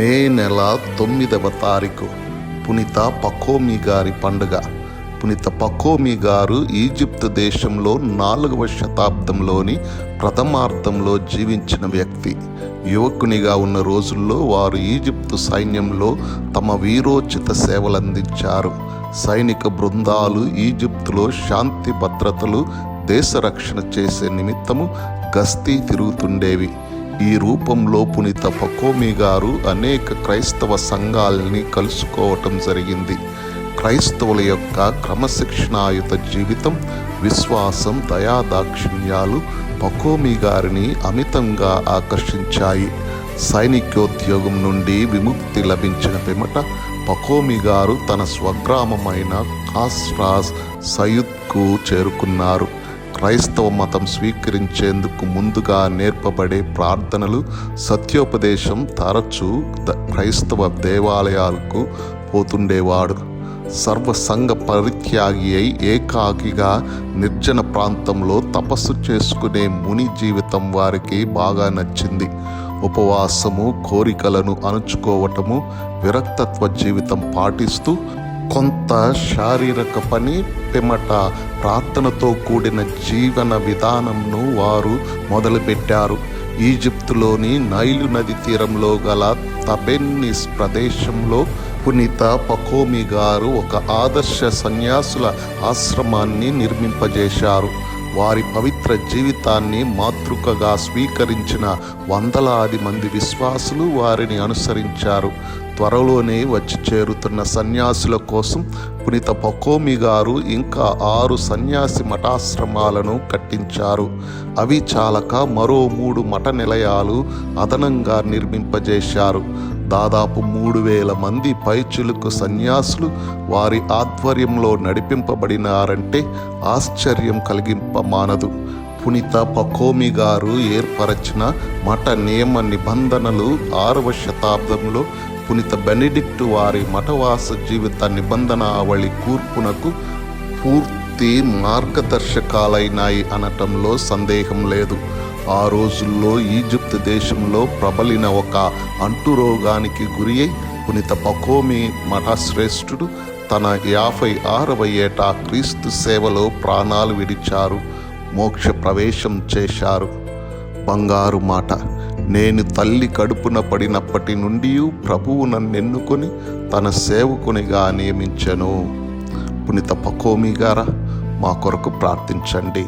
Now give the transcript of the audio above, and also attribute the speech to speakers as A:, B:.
A: మే నెల తొమ్మిదవ తారీఖు. పునీత పకోమి గారి పండుగ. పునీత పకోమి గారు ఈజిప్ట్ దేశంలో నాలుగవ శతాబ్దంలోని ప్రథమార్థంలో జీవించిన వ్యక్తి. యువకునిగా ఉన్న రోజుల్లో వారు ఈజిప్టు సైన్యంలో తమ వీరోచిత సేవలందించారు. సైనిక బృందాలు ఈజిప్టులో శాంతి భద్రతలు దేశ రక్షణ చేసే నిమిత్తము గస్తీ తిరుగుతుండేవి. ఈ రూపంలో పునీత పకోమి గారు అనేక క్రైస్తవ సంఘాలని కలుసుకోవటం జరిగింది. క్రైస్తవుల యొక్క క్రమశిక్షణాయుత జీవితం విశ్వాసం దయాదాక్షిణ్యాలు పకోమి గారిని అమితంగా ఆకర్షించాయి. సైనికోద్యోగం నుండి విముక్తి లభించిన పిమట పకోమి గారు తన స్వగ్రామమైన కాస్రాజ్ సయుద్కు చేరుకున్నారు. క్రైస్తవ మతం స్వీకరించేందుకు ముందుగా నేర్పబడే ప్రార్థనలు సత్యోపదేశం తరచూ క్రైస్తవ దేవాలయాలకు పోతుండేవాడు. సర్వసంగ పరిత్యాగి అయి ఏకాకిగా నిర్జన ప్రాంతంలో తపస్సు చేసుకునే ముని జీవితం వారికి బాగా నచ్చింది. ఉపవాసము కోరికలను అణుచుకోవటము విరక్తత్వ జీవితం పాటిస్తూ కొంత శారీరక పని పిమట ప్రార్థనతో కూడిన జీవన విధానంను వారు మొదలుపెట్టారు. ఈజిప్తులోని నైలు నది తీరంలో గల తబెన్నిస్ ప్రదేశంలో పునీత పకోమి గారు ఒక ఆదర్శ సన్యాసుల ఆశ్రమాన్ని నిర్మింపజేశారు. వారి పవిత్ర జీవితాన్ని మాతృకగా స్వీకరించిన వందలాది మంది విశ్వాసులు వారిని అనుసరించారు. త్వరలోనే వచ్చి చేరుతున్న సన్యాసుల కోసం పునీత పకోమి గారు ఇంకా ఆరు సన్యాసి మఠాశ్రమాలను కట్టించారు. అవి చాలక మరో మూడు మఠ నిలయాలు అదనంగా నిర్మింపజేశారు. దాదాపు మూడు వేల మంది పైచులకు సన్యాసులు వారి ఆధ్వర్యంలో నడిపింపబడినారంటే ఆశ్చర్యం కలిగింపమానదు. పునీత పకోమి గారు ఏర్పరచిన మఠ నియమ నిబంధనలు ఆరవ శతాబ్దంలో పునిత బెనిడిక్ట్ వారి మఠవాస జీవిత నిబంధనావళి కూర్పునకు పూర్తి మార్గదర్శకాలైనాయి అనటంలో సందేహం లేదు. ఆ రోజుల్లో ఈజిప్ట్ దేశంలో ప్రబలిన ఒక అంటురోగానికి గురి అయి పునిత పకోమి మఠశ్రేష్ఠుడు తన యాభై ఆరవ ఏట క్రీస్తు సేవలో ప్రాణాలు విడిచారు మోక్ష ప్రవేశం చేశారు. బంగారు మాట. నేను తల్లి కడుపున పడినప్పటి నుండి ప్రభువు నన్ను ఎన్నుకొని తన సేవకునిగా నియమించెను. పునీత పకోమి గారా మా కొరకు ప్రార్థించండి.